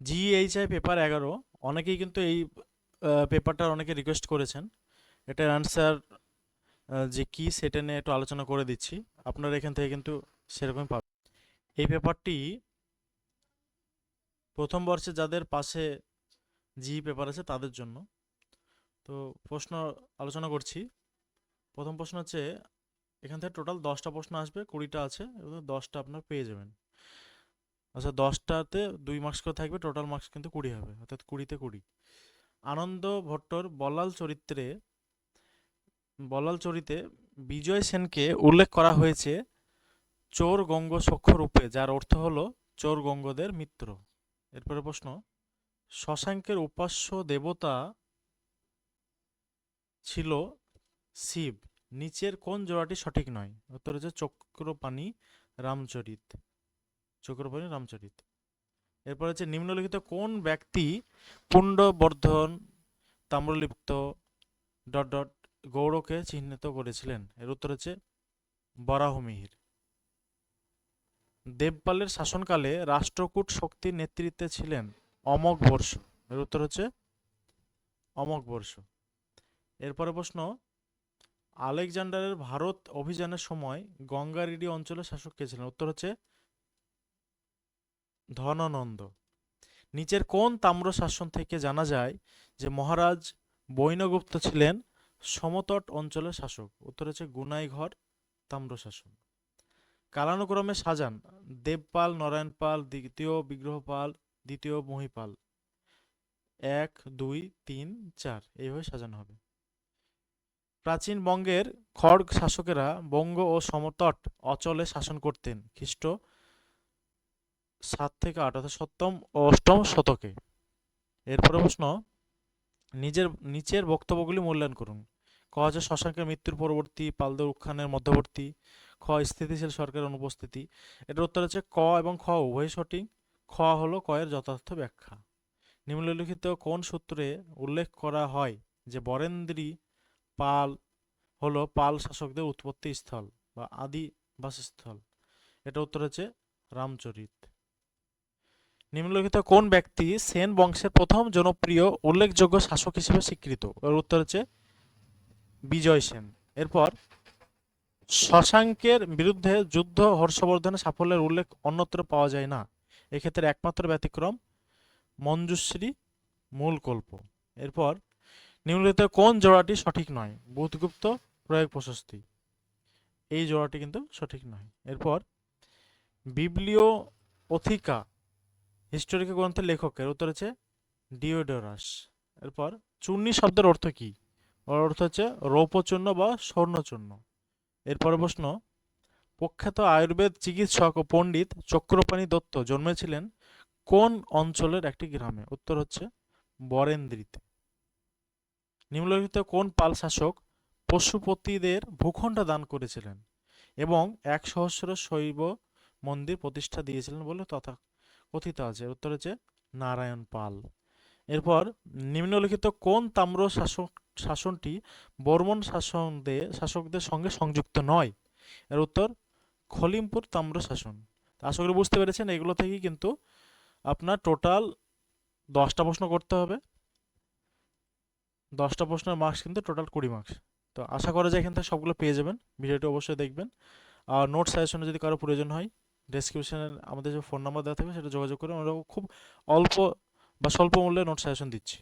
GHI paper এগারো। অনেকেই কিন্তু এই পেপারটার অনেকে রিকোয়েস্ট করেছেন। এটার অ্যান্সার যে কি সেটা নিয়ে একটু আলোচনা করে দিচ্ছি। আপনারা এখান থেকে কিন্তু সেরকমই পাবেন। এই পেপারটি প্রথম বর্ষে যাদের পাশে জি পেপার আছে তাদের জন্য। তো প্রশ্ন আলোচনা করছি। প্রথম প্রশ্ন হচ্ছে, এখান থেকে টোটাল দশটা প্রশ্ন আসবে, কুড়িটা আছে দশটা আপনার পেয়ে যাবেন। আচ্ছা দশটাতে দুই মার্কস করে থাকবে টোটাল মার্কস কিন্তু কুড়ি হবে, অর্থাৎ কুড়িতে কুড়ি। আনন্দ ভট্টর বলাল চরিত্রে, বলাল চরিতে বিজয় সেনকে উল্লেখ করা হয়েছে, চোর গঙ্গ সখ্য রূপে, যার অর্থ হলো চোর গঙ্গদের মিত্র। এরপরে প্রশ্ন, শশাঙ্কের উপাস্য দেবতা ছিল শিব, নিচের কোন জোড়াটি সঠিক নয়? উত্তর হচ্ছে চক্রপাণি রামচরিত। চক্রপাণি রামচরিত। এরপর হচ্ছে নিম্নলিখিত কোন ব্যক্তি পুণ্ডবর্ধন তাম্রলিপ্ত ডট ডট গৌড়কে চিহ্নিত করেছিলেন? এর উত্তর হচ্ছে বরাহমিহির দেবপালের শাসনকালে রাষ্ট্রকূট শক্তির নেতৃত্বে ছিলেন অমক বর্ষ। এর উত্তর হচ্ছে অমক বর্ষ। এরপরে প্রশ্ন, আলেকজান্ডারের ভারত অভিযানের সময় গঙ্গারিডি অঞ্চলের শাসক কে ছিলেন? উত্তর হচ্ছে ধননন্দ। নিচের কোন তাম্র শাসন থেকে জানা যায় যে মহারাজ বৈনগুপ্ত ছিলেন সমতট অঞ্চলের শাসক? উত্তর হচ্ছে গুনাইঘর তাম্র শাসন কালানুক্রমে সাজান, দেবপাল, নারায়ণপাল, দ্বিতীয় বিগ্রহপাল, দ্বিতীয় মহিপাল। এক, দুই, তিন, চার, এইভাবে সাজানো হবে। প্রাচীন বঙ্গের খড়গ শাসকেরা বঙ্গ ও সমতট অচলে শাসন করতেন। খ্রিস্ট সাত থেকে আট সপ্তম ও অষ্টম শতকে। এরপরে প্রশ্ন, নিজের, নিচের বক্তব্যগুলি মূল্যায়ন করুন। ক হচ্ছে শশাঙ্কের মৃত্যুর পরবর্তী পালদের উত্থানের মধ্যবর্তী। খ, স্থিতিশীল সরকারের অনুপস্থিতি। এটার উত্তর হচ্ছে ক এবং খ উভয় সঠিক। খ হলো ক এর যথার্থ ব্যাখ্যা। নিম্নলিখিত কোন সূত্রে উল্লেখ করা হয় যে বরেন্দ্রী পাল হলো পাল শাসকদের উৎপত্তি স্থল বা আদি বাসস্থল? এটা উত্তর হচ্ছে রামচরিত। নিম্নলিখিত কোন ব্যক্তি সেন বংশের প্রথম জনপ্রিয় উল্লেখযোগ্য শাসক হিসেবে স্বীকৃত? এর উত্তর হচ্ছে বিজয় সেন। এরপর, শশাঙ্কের বিরুদ্ধে যুদ্ধ হর্ষবর্ধনের সাফল্যের উল্লেখ অন্যত্র পাওয়া যায় না। এক্ষেত্রে একমাত্র ব্যতিক্রম মঞ্জুশ্রী মূল কল্প এরপর, নিম্নলিখিত কোন জোড়াটি সঠিক নয়? বুধগুপ্ত, প্রয়োগ প্রশস্তি। এই জোড়াটি কিন্তু সঠিক নয়। এরপর, বিবলিও অথিকা হিস্টোরিক্যাল গ্রন্থের লেখকের উত্তর হচ্ছে ডিওডোরাস। এরপর চূর্ণী শব্দের অর্থ কি? ওর অর্থ হচ্ছে রৌপচূর্ণ বা স্বর্ণচূর্ণ। এরপর প্রশ্ন, প্রখ্যাত আয়ুর্বেদ চিকিৎসক ও পণ্ডিত চক্রপাণি দত্ত জন্মেছিলেন কোন অঞ্চলের একটি গ্রামে? উত্তর হচ্ছে বরেন্দ্রীতে। নিম্নলিখিত কোন পাল শাসক পশুপতিদের ভূখণ্ড দান করেছিলেন এবং এক সহস্র শৈব মন্দির প্রতিষ্ঠা দিয়েছিলেন বলে তথা কথিত আছে। উত্তর হচ্ছে নারায়ণ পাল। এরপর নিম্নলিখিত কোন তাম্র শাসক, শাসনটি বর্মন শাসনদের শাসকদের সঙ্গে সংযুক্ত নয়? এর উত্তর খলিমপুর তাম্র শাসন। আশা করি বুঝতে পেরেছেন, এগুলো থেকেই কিন্তু আপনার টোটাল দশটা প্রশ্ন করতে হবে। দশটা প্রশ্নের মার্কস কিন্তু টোটাল কুড়ি মার্কস তো আশা করা যায় এখান থেকে সবগুলো পেয়ে যাবেন। ভিডিওটি অবশ্যই দেখবেন। আর নোট সাজেশনে যদি কারও প্রয়োজন হয় ডেসক্রিপশনে আমাদের যে ফোন নাম্বার দেওয়া থাকবে সেটা যোগাযোগ করে আমরা খুব অল্প বা স্বল্প মূল্যে নোট সাজেশন দিচ্ছি।